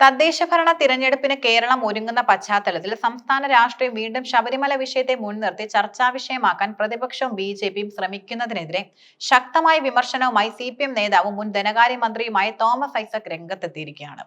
തദ്ദേശ ഭരണ തിരഞ്ഞെടുപ്പിന് കേരളം ഒരുങ്ങുന്ന പശ്ചാത്തലത്തിൽ സംസ്ഥാന രാഷ്ട്രീയം വീണ്ടും ശബരിമല വിഷയത്തെ മുൻനിർത്തി ചർച്ചാ വിഷയമാക്കാൻ പ്രതിപക്ഷവും ബി ജെ പിയും ശ്രമിക്കുന്നതിനെതിരെ ശക്തമായ വിമർശനവുമായി സി പി എം നേതാവും മുൻ ധനകാര്യമന്ത്രിയുമായ തോമസ് ഐസക് രംഗത്തെത്തിയിരിക്കുകയാണ്.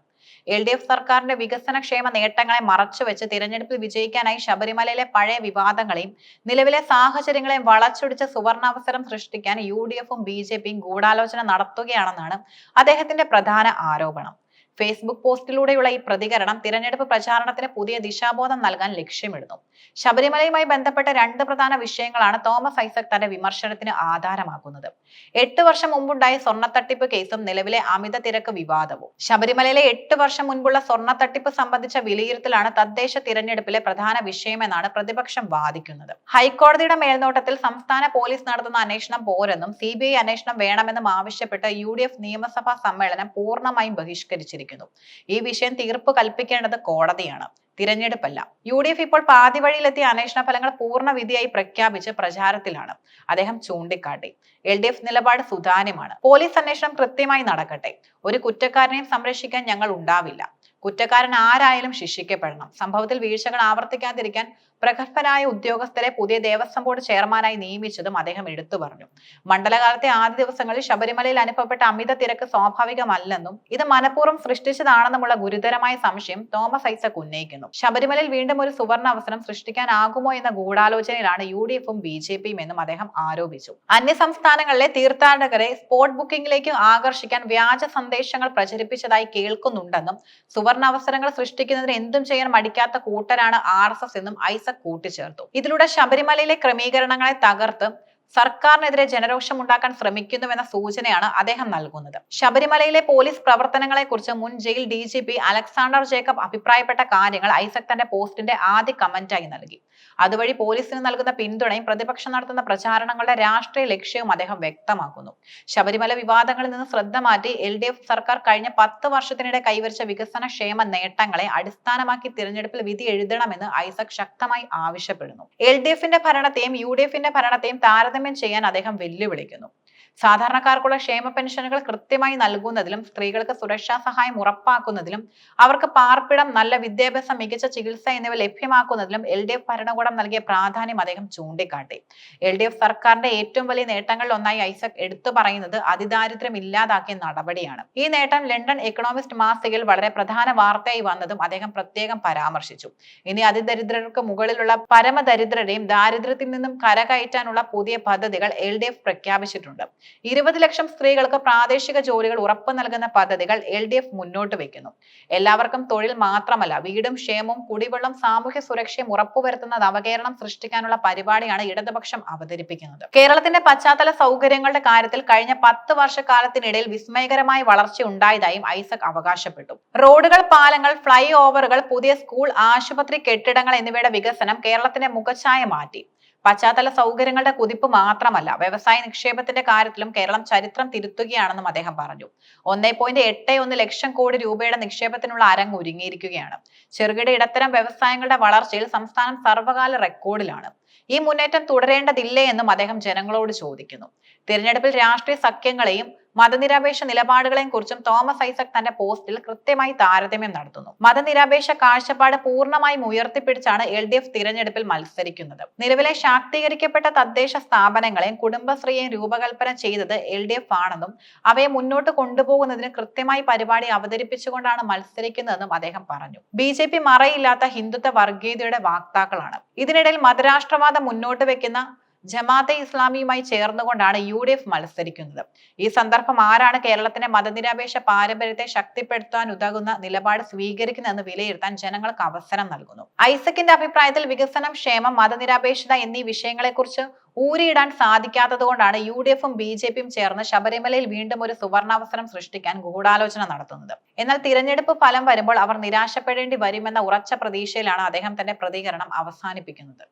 എൽ ഡി എഫ് സർക്കാരിന്റെ വികസനക്ഷേമ നേട്ടങ്ങളെ മറച്ചുവെച്ച് തിരഞ്ഞെടുപ്പിൽ വിജയിക്കാനായി ശബരിമലയിലെ പഴയ വിവാദങ്ങളെയും നിലവിലെ സാഹചര്യങ്ങളെയും വളച്ചൊടിച്ച് സുവർണാവസരം സൃഷ്ടിക്കാൻ യു ഡി എഫും ബി ജെ പിയും ഗൂഢാലോചന നടത്തുകയാണെന്നാണ് അദ്ദേഹത്തിന്റെ പ്രധാന ആരോപണം. ഫേസ്ബുക്ക് പോസ്റ്റിലൂടെയുള്ള ഈ പ്രതികരണം തിരഞ്ഞെടുപ്പ് പ്രചാരണത്തിന് പുതിയ ദിശാബോധം നൽകാൻ ലക്ഷ്യമിടുന്നു. ശബരിമലയുമായി ബന്ധപ്പെട്ട രണ്ട് പ്രധാന വിഷയങ്ങളാണ് തോമസ് ഐസക് തന്റെ വിമർശനത്തിന് ആധാരമാക്കുന്നത്. എട്ട് വർഷം മുമ്പുണ്ടായ സ്വർണത്തട്ടിപ്പ് കേസും നിലവിലെ അമിത തിരക്ക് വിവാദവും. ശബരിമലയിലെ എട്ട് വർഷം മുൻപുള്ള സ്വർണത്തട്ടിപ്പ് സംബന്ധിച്ച വിലയിരുത്തലാണ് തദ്ദേശ തിരഞ്ഞെടുപ്പിലെ പ്രധാന വിഷയമെന്നാണ് പ്രതിപക്ഷം വാദിക്കുന്നത്. ഹൈക്കോടതിയുടെ മേൽനോട്ടത്തിൽ സംസ്ഥാന പോലീസ് നടത്തുന്ന അന്വേഷണം പോരെന്നും സി അന്വേഷണം വേണമെന്നും ആവശ്യപ്പെട്ട് യു നിയമസഭാ സമ്മേളനം പൂർണമായും ബഹിഷ്കരിച്ചിരിക്കുന്നു. ഈ വിഷയം തീർപ്പ് കൽപ്പിക്കേണ്ടത് കോടതിയാണ്. തിരഞ്ഞെടുപ്പല്ല. യു ഡി എഫ് ഇപ്പോൾ പാതി വഴിയിലെത്തിയ അന്വേഷണ ഫലങ്ങൾ പൂർണ വിധിയായി പ്രഖ്യാപിച്ച് പ്രചാരത്തിലാണ്. അദ്ദേഹം ചൂണ്ടിക്കാട്ടി. എൽ ഡി എഫ് നിലപാട് സുതാര്യമാണ്. പോലീസ് അന്വേഷണം കൃത്യമായി നടക്കട്ടെ. ഒരു കുറ്റക്കാരനെയും സംരക്ഷിക്കാൻ ഞങ്ങൾ ഉണ്ടാവില്ല. കുറ്റക്കാരൻ ആരായാലും ശിക്ഷിക്കപ്പെടണം. സംഭവത്തിൽ വീഴ്ചകൾ ആവർത്തിക്കാതിരിക്കാൻ പ്രഗത്ഭരായ ഉദ്യോഗസ്ഥരെ പുതിയ ദേവസ്വം ബോർഡ് ചെയർമാനായി നിയമിച്ചതും അദ്ദേഹം എടുത്തു പറഞ്ഞു. മണ്ഡലകാലത്തെ ആദ്യ ദിവസങ്ങളിൽ ശബരിമലയിൽ അനുഭവപ്പെട്ട അമിത തിരക്ക് സ്വാഭാവികമല്ലെന്നും ഇത് മനഃപൂർവം സൃഷ്ടിച്ചതാണെന്നുമുള്ള ഗുരുതരമായ സംശയം തോമസ് ഐസക് ഉന്നയിക്കുന്നു. ശബരിമലയിൽ വീണ്ടും ഒരു സുവർണ അവസരം സൃഷ്ടിക്കാനാകുമോ എന്ന ഗൂഢാലോചനയിലാണ് യു ഡി എഫും ബി ജെ പിയും എന്നും അദ്ദേഹം ആരോപിച്ചു. അന്യ സംസ്ഥാനങ്ങളിലെ തീർത്ഥാടകരെ സ്പോട്ട് ബുക്കിംഗിലേക്ക് ആകർഷിക്കാൻ വ്യാജ സന്ദേശങ്ങൾ പ്രചരിപ്പിച്ചതായി കേൾക്കുന്നുണ്ടെന്നും സുവർണ അവസരങ്ങൾ സൃഷ്ടിക്കുന്നതിന് എന്തും ചെയ്യാൻ മടിക്കാത്ത കൂട്ടരാണ് ആർ എന്നും ഐസക് കൂട്ടിച്ചേർത്തു. ഇതിലൂടെ ശബരിമലയിലെ ക്രമീകരണങ്ങളെ തകർത്ത് സർക്കാരിനെതിരെ ജനരോഷം ഉണ്ടാക്കാൻ ശ്രമിക്കുന്നുവെന്ന സൂചനയാണ് അദ്ദേഹം നൽകുന്നത്. ശബരിമലയിലെ പോലീസ് പ്രവർത്തനങ്ങളെക്കുറിച്ച് മുൻ jail D G P Alexander Jacob അഭിപ്രായപ്പെട്ട കാര്യങ്ങൾ ഐസക് തന്റെ പോസ്റ്റിന്റെ ആദ്യ കമന്റായി നൽകി. അതുവഴി പോലീസിന് നൽകുന്ന പിന്തുണയും പ്രതിപക്ഷം നടത്തുന്ന പ്രചാരണങ്ങളുടെ രാഷ്ട്രീയ ലക്ഷ്യവും അദ്ദേഹം വ്യക്തമാക്കുന്നു. ശബരിമല വിവാദങ്ങളിൽ നിന്ന് ശ്രദ്ധ മാറ്റി എൽ ഡി എഫ് സർക്കാർ കഴിഞ്ഞ പത്ത് വർഷത്തിനിടെ കൈവരിച്ച വികസന ക്ഷേമ നേട്ടങ്ങളെ അടിസ്ഥാനമാക്കി തിരഞ്ഞെടുപ്പിൽ വിധി എഴുതണമെന്ന് ഐസക് ശക്തമായി ആവശ്യപ്പെടുന്നു. എൽ ഡി എഫിന്റെ ഭരണത്തെയും യു ഡി എഫിന്റെ ഭരണത്തെയും താരതമ്യം ചെയ്യാൻ അദ്ദേഹം വെല്ലുവിളിക്കുന്നു. സാധാരണക്കാർക്കുള്ള ക്ഷേമ പെൻഷനുകൾ കൃത്യമായി നൽകുന്നതിലും സ്ത്രീകൾക്ക് സുരക്ഷാ സഹായം ഉറപ്പാക്കുന്നതിലും അവർക്ക് പാർപ്പിടം നല്ല വിദ്യാഭ്യാസം മികച്ച ചികിത്സ എന്നിവ ലഭ്യമാക്കുന്നതിലും എൽ ഡി എഫ് ഭരണകൂടം നൽകിയ പ്രാധാന്യം അദ്ദേഹം ചൂണ്ടിക്കാട്ടി. എൽ ഡി എഫ് സർക്കാരിന്റെ ഏറ്റവും വലിയ നേട്ടങ്ങളിൽ ഒന്നായി ഐസക് എടുത്തു പറയുന്നത് അതിദാരിദ്ര്യം ഇല്ലാതാക്കിയ നടപടിയാണ്. ഈ നേട്ടം ലണ്ടൻ എക്കണോമിസ്റ്റ് മാസികയിൽ വളരെ പ്രധാന വാർത്തയായി വന്നതും അദ്ദേഹം പ്രത്യേകം പരാമർശിച്ചു. ഇനി അതിദരിദ്രർക്ക് മുകളിലുള്ള പരമദരിദ്രരെയും ദാരിദ്ര്യത്തിൽ നിന്നും കരകയറ്റാനുള്ള പുതിയ പദ്ധതികൾ എൽ ഡി എഫ് പ്രഖ്യാപിച്ചിട്ടുണ്ട്. ഇരുപത് ലക്ഷം സ്ത്രീകൾക്ക് പ്രാദേശിക ജോലികൾ ഉറപ്പു നൽകുന്ന പദ്ധതികൾ എൽ ഡി എഫ് മുന്നോട്ട് വെക്കുന്നു. എല്ലാവർക്കും തൊഴിൽ മാത്രമല്ല വീടും ക്ഷേമവും കുടിവെള്ളം സാമൂഹ്യ സുരക്ഷയും ഉറപ്പുവരുത്തുന്ന നവകേരളം സൃഷ്ടിക്കാനുള്ള പരിപാടിയാണ് ഇടതുപക്ഷം അവതരിപ്പിക്കുന്നത്. കേരളത്തിന്റെ പശ്ചാത്തല സൗകര്യങ്ങളുടെ കാര്യത്തിൽ കഴിഞ്ഞ പത്ത് വർഷക്കാലത്തിനിടയിൽ വിസ്മയകരമായ വളർച്ച ഉണ്ടായതായും ഐസക് അവകാശപ്പെട്ടു. റോഡുകൾ പാലങ്ങൾ ഫ്ലൈ ഓവറുകൾ പുതിയ സ്കൂൾ ആശുപത്രി കെട്ടിടങ്ങൾ എന്നിവയുടെ വികസനം കേരളത്തിന്റെ മുഖച്ഛായ മാറ്റി. പശ്ചാത്തല സൗകര്യങ്ങളുടെ കുതിപ്പ് മാത്രമല്ല വ്യവസായ നിക്ഷേപത്തിന്റെ കാര്യത്തിലും കേരളം ചരിത്രം തിരുത്തുകയാണെന്നും അദ്ദേഹം പറഞ്ഞു. ഒന്നേ പോയിന്റ് എട്ട് ഒന്ന് ലക്ഷം കോടി രൂപയുടെ നിക്ഷേപത്തിനുള്ള അരങ്ങ് ഒരുങ്ങിയിരിക്കുകയാണ്. ചെറുകിട ഇടത്തരം വ്യവസായങ്ങളുടെ വളർച്ചയിൽ സംസ്ഥാനം സർവകാല റെക്കോർഡിലാണ്. ഈ മുന്നേറ്റം തുടരേണ്ടതില്ലേ എന്നും അദ്ദേഹം ജനങ്ങളോട് ചോദിക്കുന്നു. തിരഞ്ഞെടുപ്പിൽ രാഷ്ട്രീയ സഖ്യങ്ങളെയും മതനിരപേക്ഷ നിലപാടുകളെയും കുറിച്ചും തോമസ് ഐസക് തന്റെ പോസ്റ്റിൽ കൃത്യമായി താരതമ്യം നടത്തുന്നു. മതനിരപേക്ഷ കാഴ്ചപ്പാട് പൂർണമായും ഉയർത്തിപ്പിടിച്ചാണ് എൽ ഡി എഫ് തിരഞ്ഞെടുപ്പിൽ മത്സരിക്കുന്നത്. നിലവിലെ ശാക്തീകരിക്കപ്പെട്ട തദ്ദേശ സ്ഥാപനങ്ങളെയും കുടുംബശ്രീയെയും രൂപകൽപ്പന ചെയ്തത് എൽ ഡി എഫ് ആണെന്നും അവയെ മുന്നോട്ട് കൊണ്ടുപോകുന്നതിന് കൃത്യമായി പരിപാടി അവതരിപ്പിച്ചുകൊണ്ടാണ് മത്സരിക്കുന്നതെന്നും അദ്ദേഹം പറഞ്ഞു. ബി ജെ പി മറയില്ലാത്ത ഹിന്ദുത്വ വർഗീയതയുടെ വാക്താക്കളാണ്. ഇതിനിടയിൽ മതരാഷ്ട്രവാദം മുന്നോട്ട് വെക്കുന്ന ജമാഅത്തെ ഇസ്ലാമിയുമായി ചേർന്നുകൊണ്ടാണ് യു ഡി എഫ് മത്സരിക്കുന്നത്. ഈ സന്ദർഭം ആരാണ് കേരളത്തിന്റെ മതനിരപേക്ഷ പാരമ്പര്യത്തെ ശക്തിപ്പെടുത്താൻ ഉതകുന്ന നിലപാട് സ്വീകരിക്കുന്നതെന്ന് വിലയിരുത്താൻ ജനങ്ങൾക്ക് അവസരം നൽകുന്നു. ഐസക്കിന്റെ അഭിപ്രായത്തിൽ വികസനം ക്ഷേമം മതനിരപേക്ഷത എന്നീ വിഷയങ്ങളെക്കുറിച്ച് ഊരിയിടാൻ സാധിക്കാത്തതുകൊണ്ടാണ് യു ഡി എഫും ബി ജെ പിയും ചേർന്ന് ശബരിമലയിൽ വീണ്ടും ഒരു സുവർണാവസരം സൃഷ്ടിക്കാൻ ഗൂഢാലോചന നടത്തുന്നത്. എന്നാൽ തിരഞ്ഞെടുപ്പ് ഫലം വരുമ്പോൾ അവർ നിരാശപ്പെടേണ്ടി വരുമെന്ന ഉറച്ച പ്രതീക്ഷയിലാണ് അദ്ദേഹം തന്റെ പ്രതികരണം അവസാനിപ്പിക്കുന്നത്.